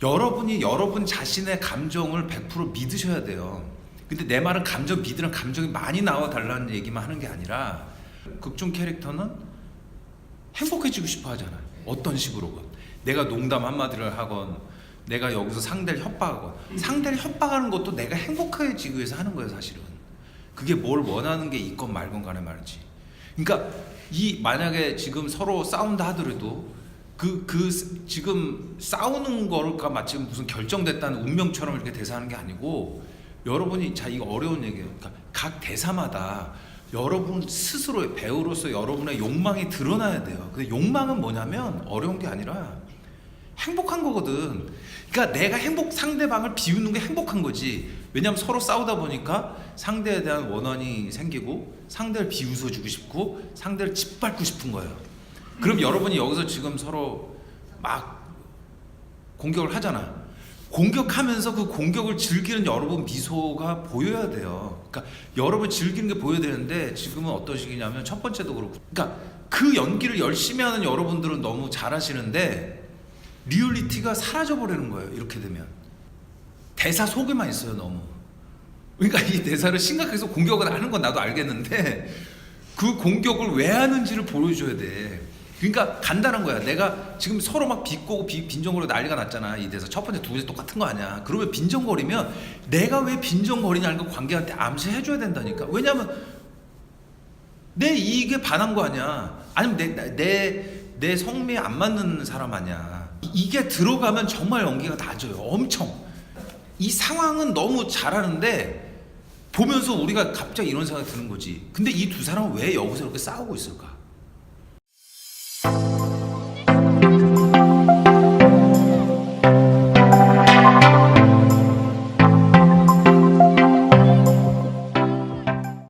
여러분이 여러분 자신의 감정을 100% 믿으셔야 돼요. 근데 내 말은 감정 믿으는 감정이 많이 나와 달라는 얘기만 하는 게 아니라 극중 캐릭터는 행복해지고 싶어 하잖아요. 어떤 식으로건. 내가 농담 한마디를 하건 내가 여기서 상대를 협박하건 상대를 협박하는 것도 내가 행복해지기 위해서 하는 거예요, 사실은. 그게 뭘 원하는 게 있건 말건 간에 말이지. 그러니까 이 만약에 지금 서로 싸운다 하더라도 그, 그 스- 지금 싸우는 거가 마치 무슨 결정됐다는 운명처럼 이렇게 대사하는 게 아니고 여러분이 자 이거 어려운 얘기예요. 그러니까 각 대사마다 여러분 스스로의 배우로서 여러분의 욕망이 드러나야 돼요. 근데 욕망은 뭐냐면 어려운 게 아니라 행복한 거거든. 그러니까 내가 행복 상대방을 비우는 게 행복한 거지. 왜냐하면 서로 싸우다 보니까 상대에 대한 원한이 생기고 상대를 비웃어 주고 싶고 상대를 짓밟고 싶은 거예요. 그럼 여러분이 여기서 지금 서로 막 공격을 하잖아. 공격하면서 그 공격을 즐기는 여러분 미소가 보여야 돼요. 그러니까 여러분 즐기는 게 보여야 되는데 지금은 어떤 식이냐면 첫 번째도 그렇고, 그러니까 그 연기를 열심히 하는 여러분들은 너무 잘하시는데 리얼리티가 사라져 버리는 거예요. 이렇게 되면 대사 속에만 있어요. 너무. 그러니까 이 대사를 심각해서 공격을 하는 건 나도 알겠는데 그 공격을 왜 하는지를 보여줘야 돼. 그러니까 간단한 거야. 내가 지금 서로 막 비꼬고 비, 빈정거리고 난리가 났잖아. 이 대사 첫 번째, 두 번째 똑같은 거 아니야. 그러면 빈정거리면 내가 왜 빈정거리냐는 걸 관계한테 암시해줘야 된다니까. 왜냐하면 내 이익에 반한 거 아니야. 아니면 내, 내, 내 성미에 안 맞는 사람 아니야. 이- 이게 들어가면 정말 연기가 낮아요. 엄청. 이 상황은 너무 잘하는데 보면서 우리가 갑자기 이런 생각이 드는 거지. 근데 이 두 사람은 왜 여기서 이렇게 싸우고 있을까?